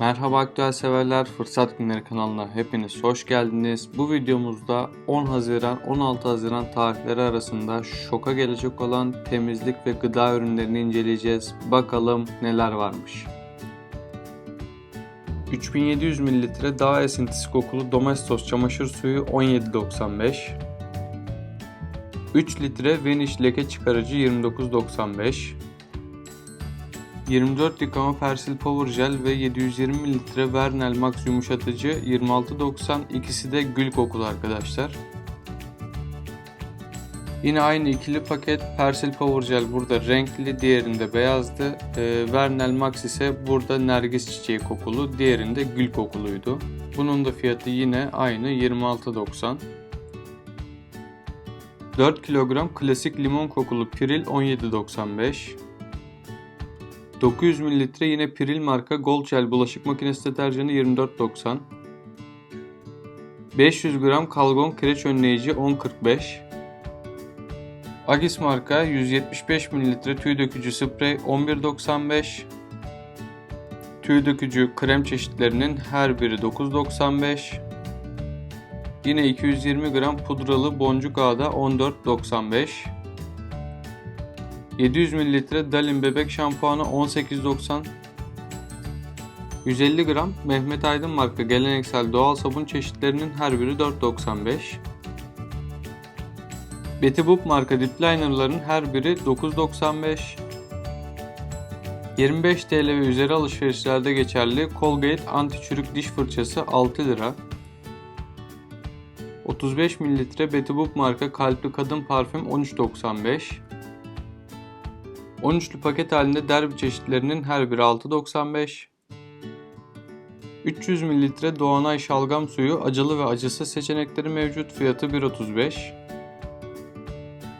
Merhaba aktüel severler, Fırsat Günleri kanalına hepiniz hoş geldiniz. Bu videomuzda 10 Haziran 16 Haziran tarihleri arasında şoka gelecek olan temizlik ve gıda ürünlerini inceleyeceğiz. Bakalım neler varmış. 3700 ml dağ esintisi kokulu Domestos çamaşır suyu 17.95 3 litre Vanish leke çıkarıcı 29.95 24 yıkama Persil Power Gel ve 720 ml Vernel Max yumuşatıcı 26.90 ikisi de gül kokulu arkadaşlar. Yine aynı ikili paket Persil Power Gel burada renkli, diğerinde beyazdı. Ee, Vernel Max ise burada nergis çiçeği kokulu, diğerinde gül kokuluydu. Bunun da fiyatı yine aynı 26.90. 4 kilogram klasik limon kokulu Piril 17.95. 900 ml yine Piril marka Gold Gel bulaşık makinesi deterjanı 24.90. 500 gram Kalgon kireç önleyici 10.45. Agis marka 175 ml tüy dökücü sprey 11.95. Tüy dökücü krem çeşitlerinin her biri 9.95. Yine 220 gram pudralı boncuk ağda 14.95. 700 ml Dalin bebek şampuanı 18.90 150 gram Mehmet Aydın marka geleneksel doğal sabun çeşitlerinin her biri 4.95 Betty Boop marka dip linerların her biri 9.95 25 TL ve üzeri alışverişlerde geçerli Colgate anti çürük diş fırçası 6 lira. 35 ml Betty Boop marka kalpli kadın parfüm 13.95 13'lü paket halinde derbi çeşitlerinin her biri 6.95. 300 ml Doğanay şalgam suyu acılı ve acısız seçenekleri mevcut fiyatı 1.35.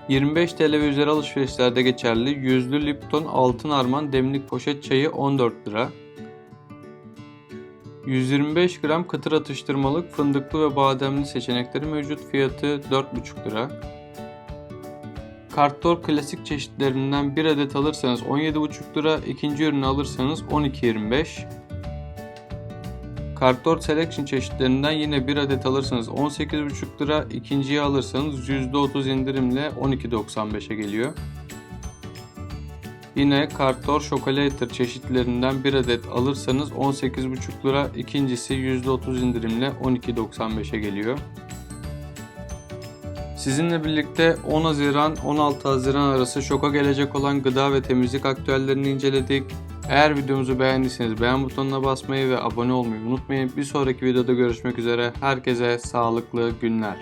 25 TL ve üzeri alışverişlerde geçerli yüzlü Lipton altın arman demlik poşet çayı 14 lira. 125 gram kıtır atıştırmalık fındıklı ve bademli seçenekleri mevcut fiyatı 4,5 lira. Kartor klasik çeşitlerinden bir adet alırsanız 17,5 lira, ikinci ürünü alırsanız 12,25. Kartor Selection çeşitlerinden yine bir adet alırsanız 18,5 lira, ikinciyi alırsanız %30 indirimle 12,95'e geliyor. Yine Kartor Chocolater çeşitlerinden bir adet alırsanız 18,5 lira, ikincisi %30 indirimle 12,95'e geliyor. Sizinle birlikte 10 Haziran 16 Haziran arası şoka gelecek olan gıda ve temizlik aktüellerini inceledik. Eğer videomuzu beğendiyseniz beğen butonuna basmayı ve abone olmayı unutmayın. Bir sonraki videoda görüşmek üzere. Herkese sağlıklı günler.